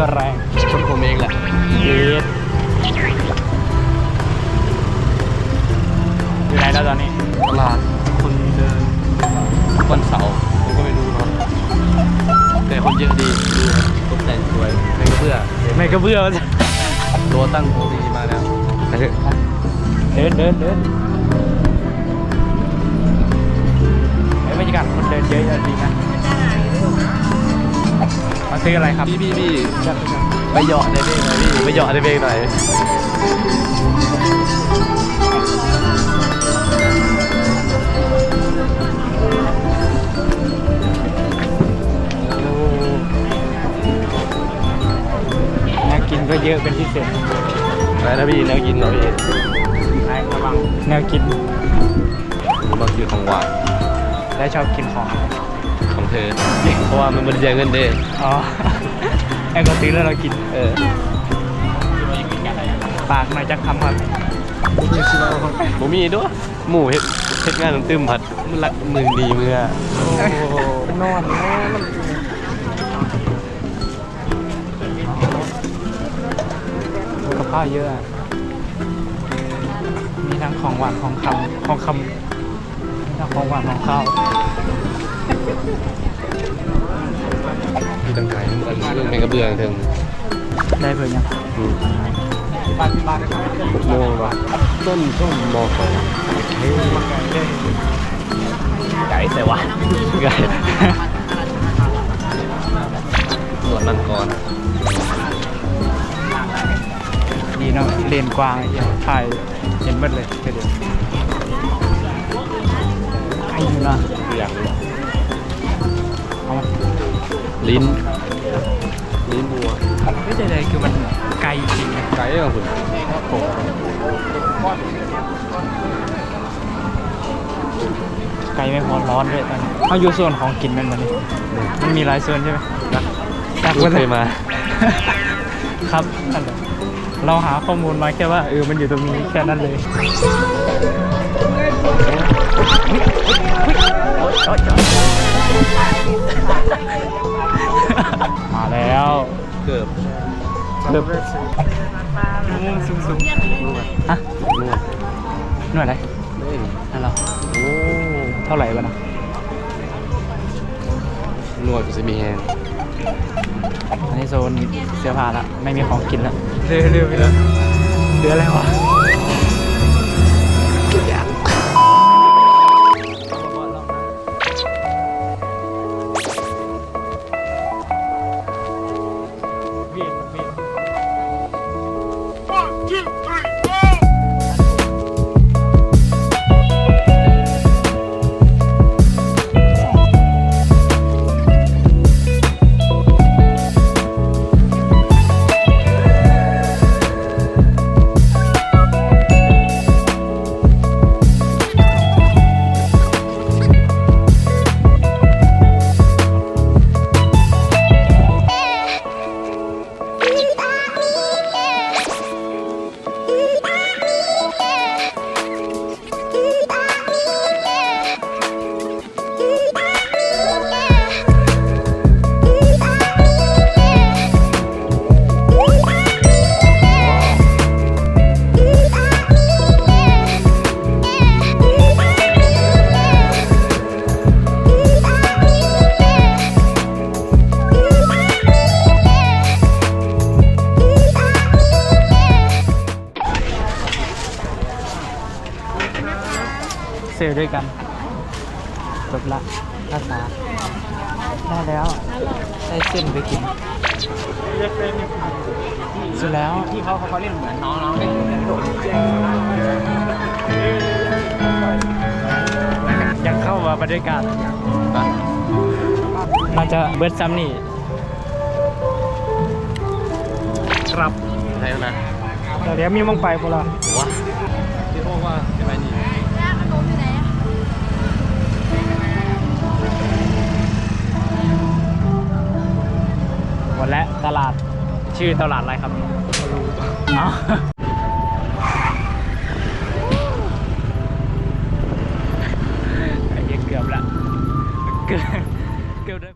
ตัวแรงชนผมเองแหละเยสอยู่ไหนแล้วตอนนี้ตลาดคนเดินวันเสาร์ผมก็ไม่รู้เนาะแต่คนเยอะดีดูตกแต่งสวยไม่กระเพื่อไม่ก็เบื่อมันตัวตั้งโต๊ะดีมาแล้วไปเถอะเดินเดินเดินเฮ้ยบรรยากาศคนเดินเยอะๆดีนะ มาซื้ออะไรครับพี่พี่พี่ไปเหยาะในเบรกหน่อยพี่ไปเหยาะในเบรกหน่อยโอ้น่ากินก็เยอะเป็นพิเศษไปนะพี่แนวกินเหรอพี่ระวังแนวกินมาคือของหวานและชอบกินของอะไร ของเธอ เพราะว่ามันบริจาคเงินเด้อ๋อแอนก็ซื้อแล้วเรากินเออปากหน่อยจะคำครับผมมีด้วยหมูเฮ็ดเฮ็ดงานน้ำตื้มผัดมันรักมือดีมืออะนอนกับข้าวเยอะอะ มีทั้งของหวานของคำของคำมีทั้งของหวานของข้าว พี่ตังไก่เหมือนเรื่องแมงกระเบือเถิงได้เพื่อนยังอืมโมงว่ะต้นส้มมอคอไก่ใส่วะไก่หนวดมันก่อนดีเนาะเลนกว้างไอ้เหี้ยถ่ายเห็นหมดเลยเดี๋ยวไอ้อยู่นะอยากรู้เอามา ลิ้น ลิ้นวัวไม่ใช่เลยคือมันไกลจริงนะไก่ของคุณไกลไม่พอร้อนด้วยตอนนี้เอาอยู่ส่วนของกินมันมานี่มันมีหลายส่วนใช่ไหมจากไม่เคยมา ครับนั่นแหละเราหาข้อมูลมาแค่ว่าเออมันอยู่ตรงนี้แค่นั้นเลย เกือบเริ่มมุมสูงสูงฮะนวดหน่วยอะไรนั่นหรอโอ้เท่าไหร่วะนะนวดจะมีแฮงอันนี้โซนเสื้อผ้าละไม่มีของกินละเร็วๆไปล้วเหลืออะไรวะ 去。 เซลด้วยกัน จบละภาษาได้แล้วได้เส้นไปกินสุดแล้วที่เขาเขาเล่นเหมือนน้องๆเล่นยังเข้ามาบรรยากาศไปมันจะเบิร์ดซ้ำนี่ครับใช่แล้วนะเดี๋ยวมีมองไปพวกเราว้าที่พวกว่าใช่ไหมนี่ ชื่อตลาดอะไรครับไม่รู้